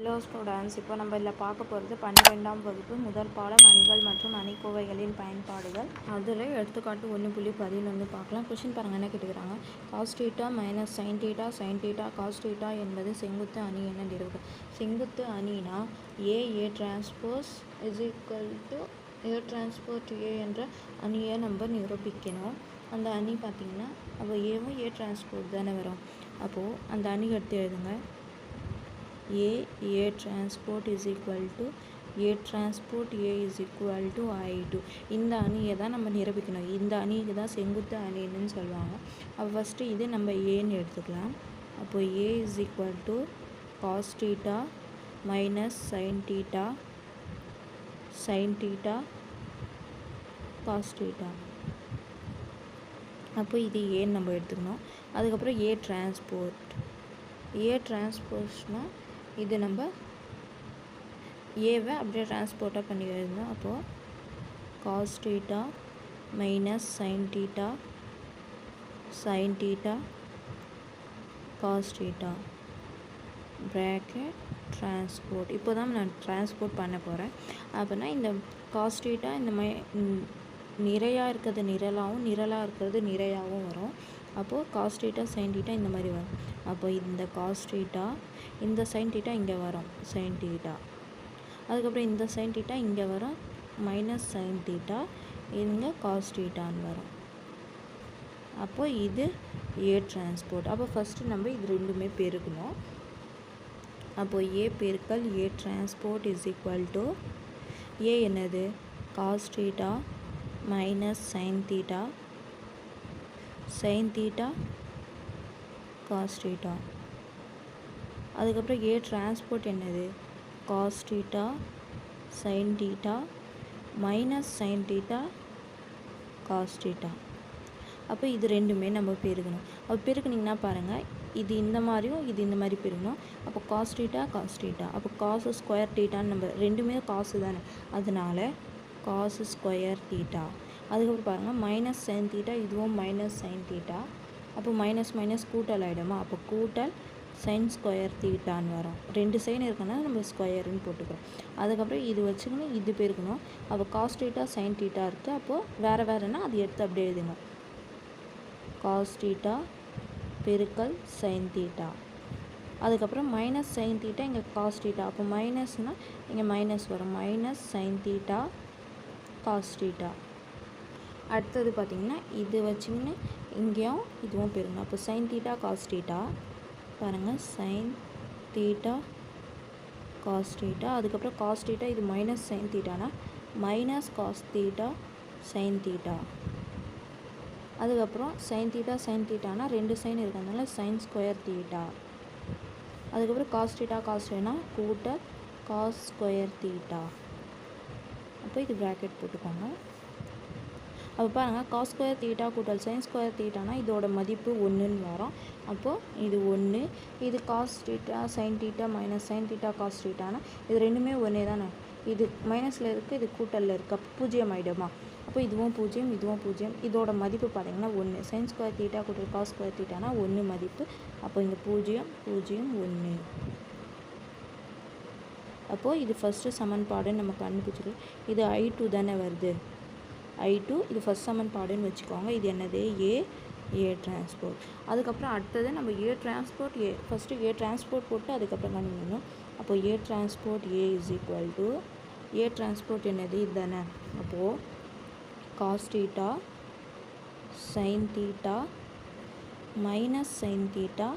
Hello students இப்போ நம்ம இதில் பார்க்க போகிறது பன்னிரெண்டாம் வகுப்பு முதல் பாடம் அணிகள் மற்றும் அணிக்கோவைகளின் பயன்பாடுகள். அதில் எடுத்துக்காட்டு ஒன்று புள்ளி பதினொன்று பார்க்கலாம். கொஷின் பாருங்க என்ன கேட்டுக்கிறாங்க? Cos theta minus sin theta sin theta cos theta என்பது செங்குத்து அணி என்ன நிறுவுக செங்குத்து அணினா A A transpose is equal to A transport A என்ற அணியை நம்ம நிரூபிக்கணும். அந்த அணி பார்த்திங்கன்னா அப்போ ஏவும் ஏ டிரான்ஸ்போர்ட் தானே வரும். அப்போது அந்த அணி எடுத்து எழுதுங்க. A A transport is equal to A transport A is equal to I2 இந்த அணியை தான் நம்ம நிரூபிக்கணும். இந்த அணிக்கு தான் செங்குத்து அணின்னு சொல்லுவாங்க. அப்போ ஃபஸ்ட்டு இது நம்ம ஏன்னு எடுத்துக்கலாம். அப்போ A is equal to cos theta minus sin theta sin theta cos theta. அப்போ இது ஏன்னு நம்ம எடுத்துக்கணும். அதுக்கப்புறம் ஏ டிரான்ஸ்போர்ட் ஏ டிரான்ஸ்போர்ட்ஸ்னால் இது நம்ம ஏவை அப்படியே டிரான்ஸ்போர்ட்டாக பண்ணி எழுதணும் அப்போது cos theta minus sin theta sin theta cos theta bracket transport இப்போ தான் நான் டிரான்ஸ்போர்ட் பண்ண போகிறேன் அப்படின்னா இந்த காஸ் டீட்டா இந்த மை நிறையா இருக்கிறது நிரலாகவும் நிரலாக இருக்கிறது நிறையாகவும் வரும். அப்போது காஸ் டீட்டா சைன் டீட்டா இந்த மாதிரி வரும். அப்போ இந்த காஸ் டீட்டா இந்த சைன் டீட்டா இங்கே வரும். சைன் டீட்டா அதுக்கப்புறம் இந்த சைன் டீட்டா இங்கே வரும். மைனஸ் சைன் டீட்டா இங்கே காஸ் டீட்டான்னு வரும். அப்போது இது ஏ டிரான்ஸ்போர்ட். அப்போ ஃபஸ்ட்டு நம்ம இது ரெண்டுமே பெருக்கணும். அப்போது ஏ பெருக்கல் A transport is equal to A என்னது? Cos theta minus sin theta sin theta cos theta அதுக்கப்புறம் ஏ டிரான்ஸ்போர்ட் என்னது? Cos theta sin theta minus sin theta cos theta அப்போ இது ரெண்டுமே நம்ம பெருகணும் அப்போ பெருக்குனிங்கன்னா பாருங்கள் இது இந்த மாதிரியும் இது இந்த மாதிரி பெருகணும் அப்போ காஸ் டீட்டா காஸ் டீட்டா அப்போ காசு ஸ்கொயர் டீட்டான்னு நம்ம ரெண்டுமே காசு தானே. அதனால காசு ஸ்கொயர் டீட்டா அதுக்கப்புறம் பாருங்கள் மைனஸ் சைன் தீட்டா இதுவும் மைனஸ் சைன் தீட்டா அப்போ மைனஸ் மைனஸ் கூட்டல் ஆகிடுமா அப்போ கூட்டல் சைன் ஸ்கொயர் தீட்டான்னு வரும். ரெண்டு சைன் இருக்குன்னா நம்ம ஸ்கொயருன்னு போட்டுக்கிறோம். அதுக்கப்புறம் இது வச்சுக்கணும் இது பெருக்கணும். அப்போ காஸ் டீட்டா சைன் டீட்டா இருக்குது அப்போது வேறு வேறுனா அது எடுத்து அப்படியே எழுதுங்க. காஸ் டீட்டா பெருக்கல் சைன் தீட்டா அதுக்கப்புறம் மைனஸ் சைன் தீட்டா இங்கே காஸ் டீட்டா அப்போ மைனஸ்னால் இங்கே மைனஸ் வரும். Minus sine theta cos theta அடுத்தது பார்த்திங்கன்னா இது வச்சிங்கன்னு இங்கேயும் இதுவும் பெருங்க அப்போ சைன் தீட்டா காஸ்டீட்டா பாருங்கள் சைன் தீட்டா காஸ் டீட்டா அதுக்கப்புறம் காஸ்டீட்டா இது minus sign தீட்டானா minus cos theta sin theta அதுக்கப்புறம் சைன் தீட்டா சைன் தீட்டானா ரெண்டு சைன் இருக்கிறதுனால சைன் ஸ்கொயர் தீட்டா அதுக்கப்புறம் காஸ் டீட்டா காஸ் வேணா கூட்டல் காஸ் ஸ்கொயர் தீட்டா அப்போ இது ப்ராக்கெட் போட்டுக்கோங்க. அப்போ பாருங்கள் காஸ் ஸ்கொயர் தீட்டா கூட்டல் சைன் ஸ்கொயர் தீட்டானா இதோட மதிப்பு ஒன்றுன்னு வரும். அப்போது இது ஒன்று இது cos theta sin theta minus sin theta cos தீட்டானா இது ரெண்டுமே ஒன்றே தானே? இது மைனஸில் இருக்குது இது கூட்டலில் இருக்குது அப்போ பூஜ்ஜியம் ஆகிடுமா அப்போ இதுவும் பூஜ்ஜியம் இதுவும் பூஜ்ஜியம் இதோட மதிப்பு பார்த்தீங்கன்னா ஒன்று சைன் ஸ்கொயர் தீட்டா கூட்டல் காஸ் ஸ்கொயர் தீட்டானா ஒன்று மதிப்பு. அப்போ இந்த பூஜ்ஜியம் பூஜ்ஜியம் ஒன்று அப்போது இது ஃபஸ்ட்டு சமன்பாடுன்னு நம்ம கண்டுபிடிச்சிருக்கோம் இது ஐ டூ தானே வருது. ஐ டூ இது ஃபஸ்ட் சமன்பாடுன்னு வச்சுக்கோங்க. இது என்னது? ஏ ஏ டிரான்ஸ்போர்ட் அதுக்கப்புறம் அடுத்தது நம்ம A transport A first A transport போட்டு அதுக்கப்புறம் கண்டுபிடிக்கணும் அப்போ A transport A is equal to A transport என்னது? இதுதானே அப்போது cos theta sin theta minus sin theta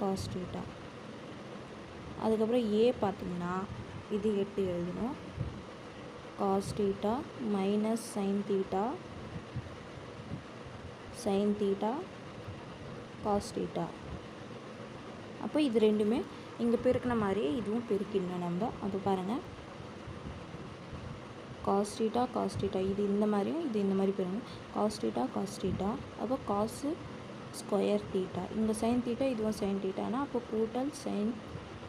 cos theta அதுக்கப்புறம் ஏ பார்த்திங்கன்னா இது எட்டு எழுதணும். Cos theta minus sin theta sin theta cos theta அப்போ இது ரெண்டுமே இங்கே பெருக்கின மாதிரியே இதுவும் பெருக்கிடணும் நம்ம. அப்போ பாருங்கள் காஸ் டீட்டா காஸ் இது இந்த மாதிரியும் இது இந்த மாதிரி பெருக்கணும். காஸ் டீட்டா காஸ் அப்போ காசு ஸ்கொயர் தீட்டா இங்கே சைன் தீட்டா இதுவும் சைன் தீட்டானா அப்போ கூட்டல் சைன்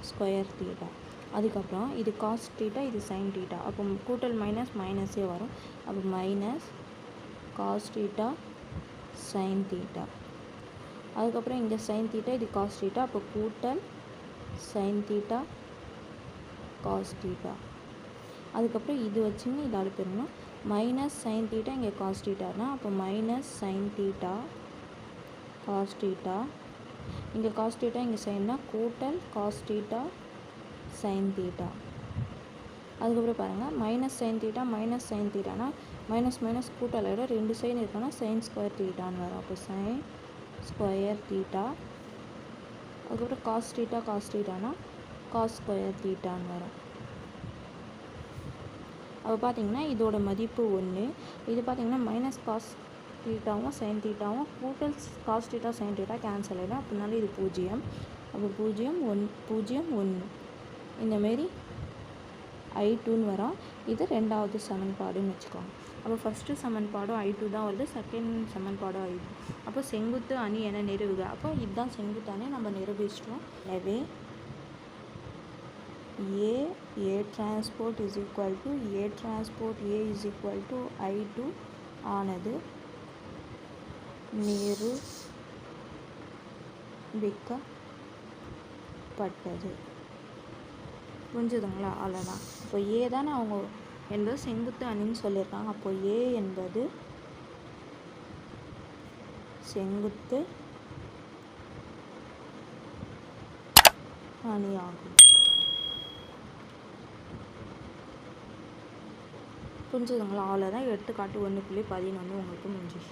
ஸ்கொயர் தீட்டா அதுக்கப்புறம் இது காஸ் டீட்டா இது சைன் டீட்டா அப்போ கூட்டல் மைனஸ் மைனஸே வரும். அப்போ minus cos theta sin theta அதுக்கப்புறம் இங்கே சைன் தீட்டா இது காஸ் தீட்டா அப்போ கூட்டல் சைன் தீட்டா காஸ் தீட்டா அதுக்கப்புறம் இது வச்சுன்னு இதை அடுப்பிடணும் மைனஸ் சைன் தீட்டா இங்கே காஸ் தீட்டானா அப்போ minus sin theta cos theta இங்கே காஸ் தீட்டா இங்கே சைன்னா கூட்டல் காஸ் தீட்டா சைன் தீட்டா அதுக்கப்புறம் பாருங்கள் minus sin theta minus sin தீட்டானா minus minus கூட்டலை ரெண்டு சைன் இருக்குன்னா சைன் ஸ்கொயர் தீட்டான்னு வரும். அப்போ சைன் ஸ்கொயர் தீட்டா அதுக்கப்புறம் காஸ் தீட்டா காஸ் தீட்டானா காஸ் ஸ்கொயர் தீட்டான்னு வரும். அப்போ பார்த்தீங்கன்னா இதோட மதிப்பு ஒன்று இது பார்த்தீங்கன்னா மைனஸ் காஸ் தீட்டாவும் சைன் தீட்டாவும் கூட்டல் cos theta sine theta cancel ஆகிடும் அப்படினால இது பூஜ்ஜியம். அப்போ பூஜ்ஜியம் ஒன் பூஜ்ஜியம் ஒன்று இந்தமாரி ஐ டூன்னு வரும். இது ரெண்டாவது சமன்பாடுன்னு வச்சுக்கோங்க. அப்போ ஃபஸ்ட்டு சமன்பாடும் ஐ டூ தான் வருது. செகண்ட் சமன்பாடும் ஐ டூ அப்போ செங்குத்து அணி என நிறுவுக அப்போ இதுதான் செங்குத்து அணி. நம்ம நிரூபிச்சிட்டோம். எனவே A A transport is equal to A transport A is equal to I two ஆனது நிரூபிக்கப்பட்டது. புரிஞ்சுதுங்களா? அவ்வளோதான் இப்போ ஏ தானே அவங்க என்பது செங்குத்து அணின்னு சொல்லியிருக்காங்க. அப்போ ஏ என்பது செங்குத்து அணி ஆகும் புரிஞ்சுதுங்களா? அவ்வளோதான் எடுத்துக்காட்டு ஒன்று புள்ளி பதினொன்று. உங்களுக்கு முடிஞ்சிச்சு.